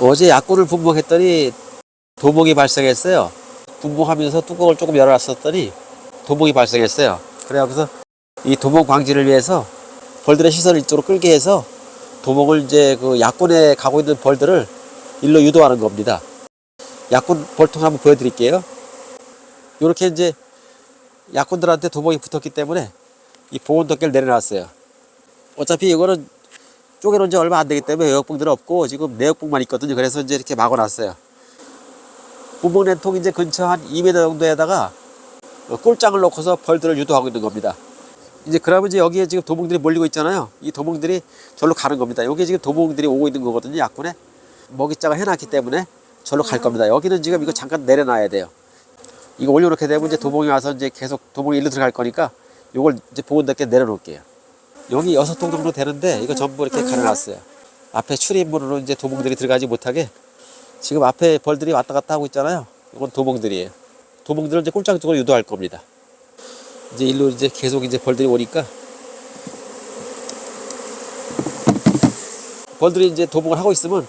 어제 약골을 분봉했더니 도목이 발생했어요. 분봉하면서 뚜껑을 조금 열어놨었더니 도목이 발생했어요. 그래서 이 도목 방지를 위해서 벌들의 시선을 이쪽으로 끌게 해서 도목을 이제 그 약골에 가고 있는 벌들을 일로 유도하는 겁니다. 약골 벌통 한번 보여드릴게요. 이렇게 이제 약골들한테 도목이 붙었기 때문에 이 보온 덮개를 내려놨어요. 어차피 이거는 쪼개놓은 지 얼마 안 되기 때문에 외역봉들은 없고 지금 내역봉만 있거든요. 그래서 이제 이렇게 막아놨어요. 분봉낸 통 이제 근처 한 2m 정도에다가 어, 꼴장을 놓고서 벌들을 유도하고 있는 겁니다. 이제 그러면 이제 여기에 지금 도봉들이 몰리고 있잖아요. 이 도봉들이 절로 가는 겁니다. 여기 지금 도봉들이 오고 있는 거거든요. 약군에 먹이자가 해놨기 때문에 절로 갈 겁니다. 여기는 지금 이거 잠깐 내려놔야 돼요. 이거 올려놓게 되면 이제 도봉이 와서 이제 계속 도봉이 일로 들어갈 거니까 이걸 이제 보온덮개 내려놓을게요. 여기 여섯 통 정도 되는데 이거 전부 이렇게 가려놨어요. 앞에 출입문으로 이제 도봉들이 들어가지 못하게 지금 앞에 벌들이 왔다 갔다 하고 있잖아요. 이건 도봉들이에요. 도봉들을 이제 꼴장 쪽으로 유도할 겁니다. 이제 일로 이제 계속 이제 벌들이 오니까 벌들이 이제 도봉을 하고 있으면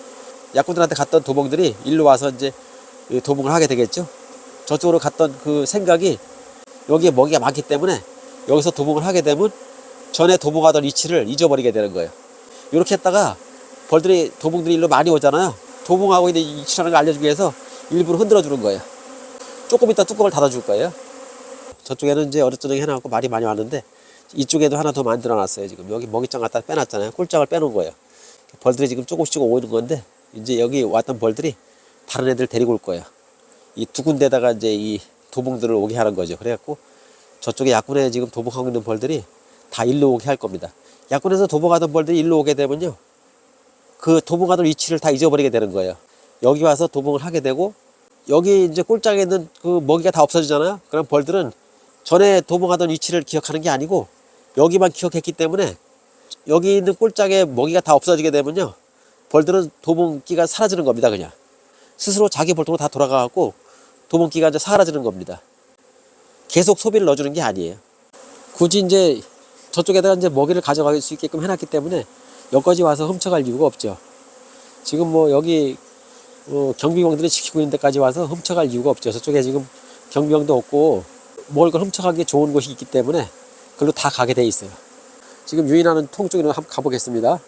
약군들한테 갔던 도봉들이 일로 와서 이제 이 도봉을 하게 되겠죠. 저쪽으로 갔던 그 생각이 여기에 먹이가 많기 때문에 여기서 도봉을 하게 되면 전에 도봉하던 위치를 잊어버리게 되는 거예요. 이렇게 했다가 벌들이 도봉들이 일로 많이 오잖아요. 도봉하고 있는 위치라는 걸 알려주기 위해서 일부러 흔들어 주는 거예요. 조금 이따 뚜껑을 닫아 줄 거예요. 저쪽에는 이제 어느 저녁에 해놔갖고 말이 많이 왔는데 이쪽에도 하나 더 만들어 놨어요. 지금 여기 먹이장 갖다 빼놨잖아요. 꿀장을 빼놓은 거예요. 벌들이 지금 조금씩 오는 건데 이제 여기 왔던 벌들이 다른 애들 데리고 올 거예요. 이 두 군데다가 이제 이 도봉들을 오게 하는 거죠. 그래갖고 저쪽에 약군에 지금 도봉하고 있는 벌들이 다 일로 오게 할 겁니다. 약군에서 도봉하던 벌들이 일로 오게 되면요. 그 도봉하던 위치를 다 잊어버리게 되는 거예요. 여기 와서 도봉을 하게 되고 여기 이제 꼴짝에 있는 그 먹이가 다 없어지잖아요. 그럼 벌들은 전에 도봉하던 위치를 기억하는 게 아니고 여기만 기억했기 때문에 여기 있는 꼴짝에 먹이가 다 없어지게 되면요. 벌들은 도봉기가 사라지는 겁니다. 그냥 스스로 자기 벌통으로 다 돌아가갖고 도봉기가 이제 사라지는 겁니다. 계속 소비를 넣어주는 게 아니에요. 굳이 이제 저쪽에다가 이제 먹이를 가져갈 수 있게끔 해놨기 때문에 여기까지 와서 훔쳐갈 이유가 없죠. 지금 뭐 여기 어, 경비병들이 지키고 있는 데까지 와서 훔쳐갈 이유가 없죠. 저쪽에 지금 경비병도 없고 먹을 걸 훔쳐가기 좋은 곳이 있기 때문에 그걸로 다 가게 돼 있어요. 지금 유인하는 통 쪽으로 한번 가보겠습니다.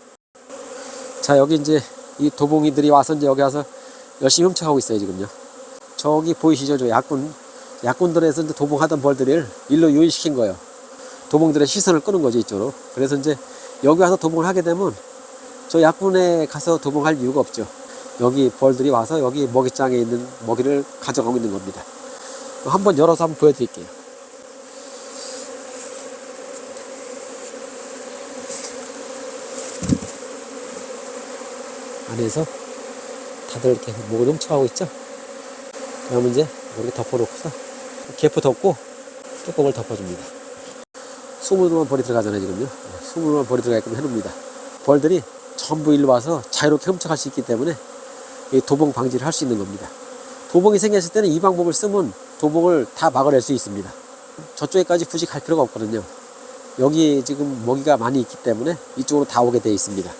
자 여기 이제 이 도봉이들이 와서 이제 여기 와서 열심히 훔쳐가고 있어요 지금요. 저기 보이시죠 저 약군 약군들에서 도봉하던 벌들을 일로 유인시킨 거예요. 도봉들의 시선을 끄는 거죠 이쪽으로. 그래서 이제 여기 와서 도봉을 하게 되면 저 약군에 가서 도봉할 이유가 없죠. 여기 벌들이 와서 여기 먹이장에 있는 먹이를 가져가고 있는 겁니다. 한번 열어서 한번 보여드릴게요. 안에서 다들 이렇게 목을 훔쳐가고 있죠? 그러면 이제 이렇게 덮어놓고서 개포 덮고 뚜껑을 덮어줍니다. 20만 벌이 들어가잖아요, 지금요. 20만 벌이 들어가게끔 해놓습니다. 벌들이 전부 일로 와서 자유롭게 훔쳐갈 수 있기 때문에 이 도봉 방지를 할 수 있는 겁니다. 도봉이 생겼을 때는 이 방법을 쓰면 도봉을 다 막아낼 수 있습니다. 저쪽에까지 굳이 갈 필요가 없거든요. 여기 지금 먹이가 많이 있기 때문에 이쪽으로 다 오게 되어 있습니다.